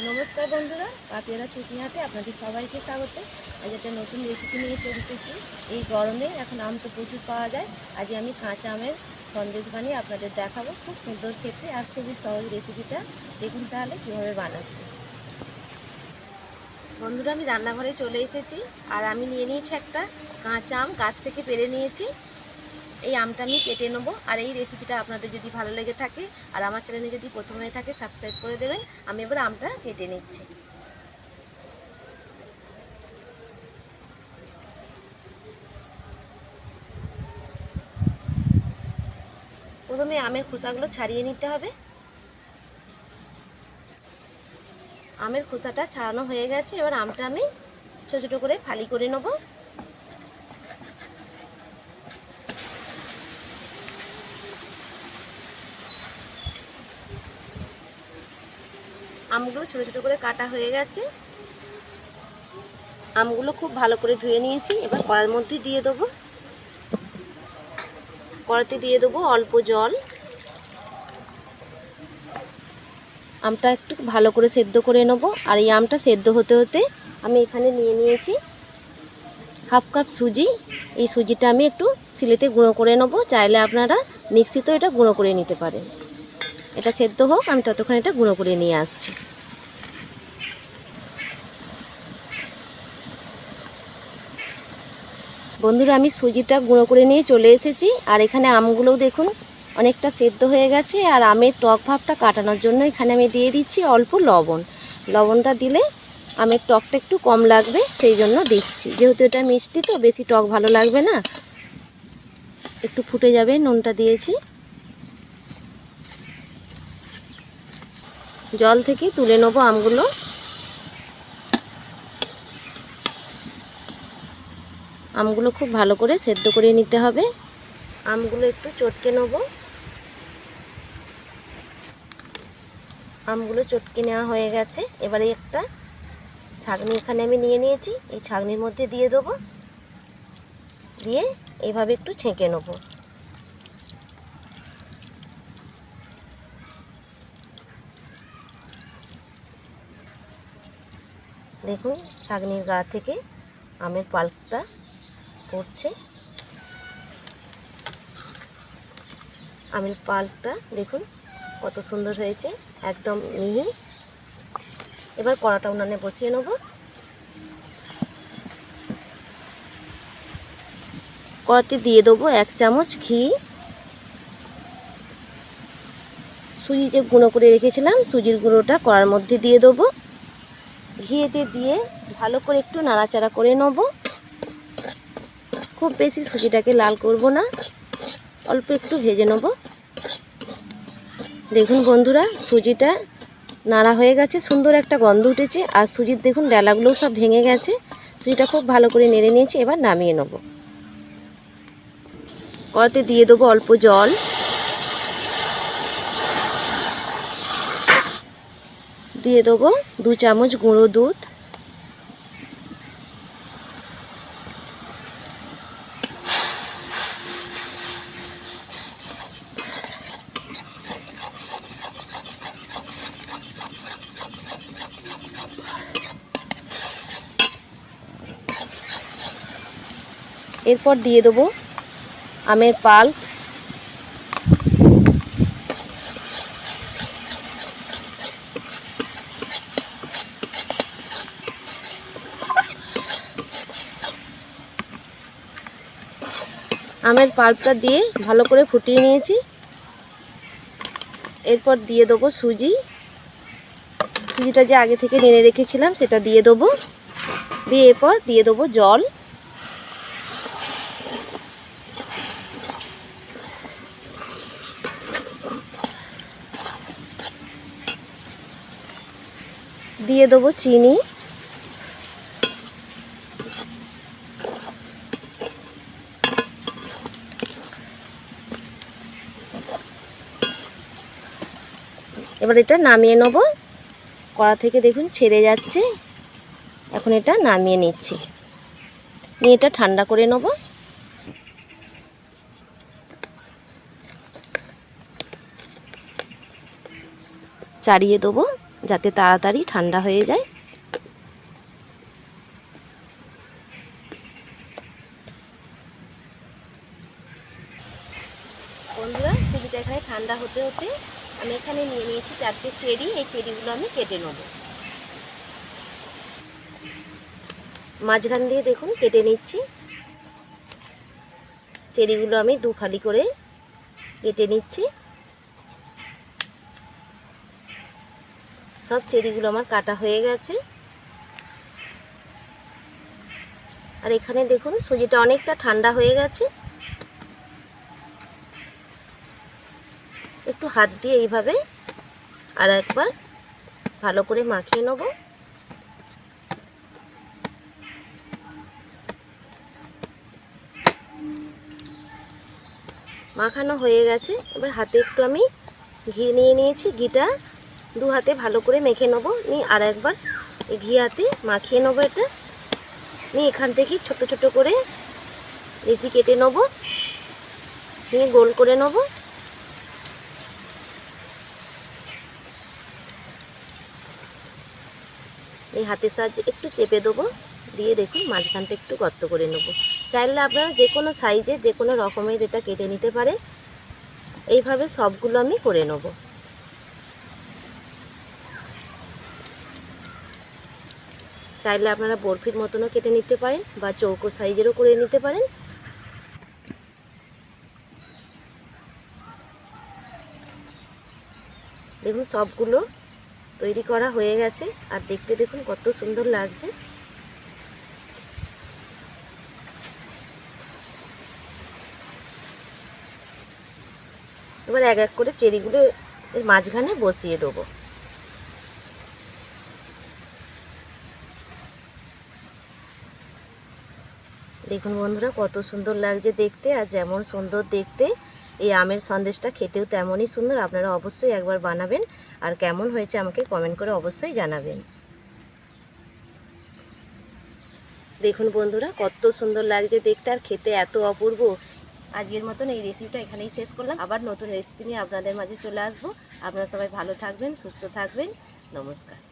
নমস্কার বন্ধুরা, পাপিয়ারা চুটনিহাটে আপনাদের সবাইকে স্বাগত। আজ একটা নতুন রেসিপি নিয়ে চলে এসেছি। এই গরমে এখন আম তো প্রচুর পাওয়া যায়। আজ আমি কাঁচা আমের সন্দেশ বানিয়ে আপনাদের দেখাবো খুব সুন্দর খেতে আর খুবই সহজ রেসিপিটা দেখুন তাহলে কীভাবে বানাচ্ছি। বন্ধুরা, আমি রান্নাঘরে চলে এসেছি আর আমি নিয়ে নিয়েছি একটা কাঁচা আম, গাছ থেকে পেরে নিয়েছি। এই আমটা আমি কেটে নেব আর এই রেসিপিটা আপনাদের যদি ভালো লেগে থাকে আর আমার চ্যানেলে যদি প্রথম হয়ে থাকে সাবস্ক্রাইব করে দেবেন। আমি এবার আমটা কেটে নিচ্ছি। প্রথমে আমের খোসাগুলো ছাড়িয়ে নিতে হবে। আমের খোসাটা ছাড়ানো হয়ে গেছে। এবার আমটা আমি ছোটো ছোটো করে ফালি করে নেব। আমগুলো ছোটো ছোটো করে কাটা হয়ে গেছে। আমগুলো খুব ভালো করে ধুয়ে নিয়েছি। এবার কড়ার মধ্যে দিয়ে দেবো। কড়াতে দিয়ে দেবো অল্প জল। আমটা একটু ভালো করে সেদ্ধ করে নেব। আর এই আমটা সেদ্ধ হতে হতে আমি এখানে নিয়ে নিয়েছি হাফ কাপ সুজি। এই সুজিটা আমি একটু সিলেতে গুঁড়ো করে নেব। চাইলে আপনারা মিক্সিতেও এটা গুঁড়ো করে নিতে পারেন। এটা সেদ্ধ হোক, আমি ততক্ষণ এটা গুঁড়ো করে নিয়ে আসছি। বন্ধুরা, আমি সুজিটা গুঁড়ো করে নিয়ে চলে এসেছি, আর এখানে আমগুলোও দেখুন অনেকটা সেদ্ধ হয়ে গেছে, আর আমের টক ভাবটা কাটানোর জন্য এখানে আমি দিয়ে দিচ্ছি অল্প লবণ। লবণটা দিলে আমের টকটা একটু কম লাগবে, সেই জন্য দিচ্ছি। যেহেতু এটা মিষ্টি, তো বেশি টক ভালো লাগবে না। একটু ফুটে যাবে, নুনটা দিয়েছি। জল থেকে তুলে নেব আমগুলো। আমগুলো খুব ভালো করে সেদ্ধ করে নিতে হবে। আমগুলো একটু চটকে নেব। আমগুলো চটকে নেওয়া হয়ে গেছে। এবারে একটা ছাগনি এখানে আমি নিয়ে নিয়েছি। এই ছাগনির মধ্যে দিয়ে দেবো। দিয়ে এইভাবে একটু ছেঁকে নেব। দেখুন, ছাগনির গা থেকে আমের পাল্পটা পড়ছে। আমের পাল্পটা দেখুন, কত সুন্দর হয়েছে, একদম মিহি। এবার কড়াটা উনানে বসিয়ে নেব। কড়াতে দিয়ে দেবো এক চামচ ঘি। সুজি যে গুঁড়ো করে রেখেছিলাম, সুজির গুঁড়োটা কড়ার মধ্যে দিয়ে দেবো। ঘিয়েতে দিয়ে ভালো করে একটু নাড়াচাড়া করে নেব। খুব বেশি সুজিটাকে লাল করব না, অল্প একটু ভেজে নেব। দেখুন বন্ধুরা, সুজিটা নাড়া হয়ে গেছে, সুন্দর একটা গন্ধ উঠেছে, আর সুজির দেখুন ডালাগুলোও সব ভেঙে গেছে। সুজিটা খুব ভালো করে নেড়ে নিয়েছি, এবার নামিয়ে নেব। কড়াতে দিয়ে দেবো অল্প জল। দিয়ে দেবো দু চামচ গুঁড়ো দুধ। এরপর দিয়ে দেবো আমের পাল্প। আমের পাল্পটা দিয়ে ভালো করে ফুটিয়ে নিয়েছি। এরপর দিয়ে দেবো সুজি। সুজিটা যে আগে থেকে নেড়ে রেখেছিলাম, সেটা দিয়ে দেবো। দিয়ে এরপর দিয়ে দেবো জল। দিয়ে দেবো চিনি। এবার এটা নামিয়ে নেব। কড়া থেকে দেখুন ছেড়ে যাচ্ছে। এখন এটা নামিয়ে নিচ্ছি। নিয়ে এটা ঠান্ডা করে নেব। চাড়িয়ে দেবো যাতে তাড়াতাড়ি ঠান্ডা হয়ে যায় বন্ধুরা সুজিটা এখানে ঠান্ডা হতে হতে আমি এখানে নিয়ে নিয়েছি চারটে চেরি, এই চেরিগুলো আমি কেটে নেব। মাঝখান দিয়ে দেখুন, কেটে নিচ্ছি। চেরিগুলো আমি দু ফালি করে কেটে নিচ্ছি। সব চেরিগুলো আমার কাটা হয়ে গেছে। আর এখানে দেখুন, সুজিটা অনেকটা ঠান্ডা হয়ে গেছে। একটু হাত দিয়ে এইভাবে আর একবার ভালো করে মাখিয়ে নেব। মাখানো হয়ে গেছে। এবার হাতে একটু আমি ঘি নিয়ে নিয়েছি। ঘিটা দু হাতে ভালো করে মেখে নেব। নিয়ে আর একবার ঘি হাতে মাখিয়ে নেব এটা। নিয়ে এখান থেকে ছোট ছোট করে লেচি কেটে নেব। নিয়ে গোল করে নেব। এই হাতের সাহায্যে একটু চেপে দেবো। দিয়ে দেখুন মাঝখানটা একটু গর্ত করে নেব। চাইলে আপনারা যে কোনো সাইজে যে কোনো রকমের এটা কেটে নিতে পারে এইভাবে সবগুলো আমি করে নেব। চাইলে আপনারা বরফির মতনও কেটে নিতে পারেন বা চৌকো সাইজেরও করে নিতে পারেন। দেখুন সবগুলো তৈরি করা হয়ে গেছে। আর দেখতে দেখুন কত সুন্দর লাগছে। এবার এক এক করে চেরিগুলো এর মাঝখানে বসিয়ে দেবো। দেখুন বন্ধুরা কত সুন্দর লাগছে দেখতে আর যেমন সুন্দর দেখতে এই আমের সন্দেশটা খেতেও তেমনই সুন্দর। আপনারা অবশ্যই একবার বানাবেন। আর কেমন হয়েছে আমাকে কমেন্ট করে অবশ্যই জানাবেন। দেখুন বন্ধুরা, কত সুন্দর লাগছে দেখতে আর খেতে এত অপূর্ব। আজকের মতন এই রেসিপিটা এখানেই শেষ করলাম। আবার নতুন রেসিপি নিয়ে আপনাদের মাঝে চলে আসব। আপনারা সবাই ভালো থাকবেন, সুস্থ থাকবেন। নমস্কার।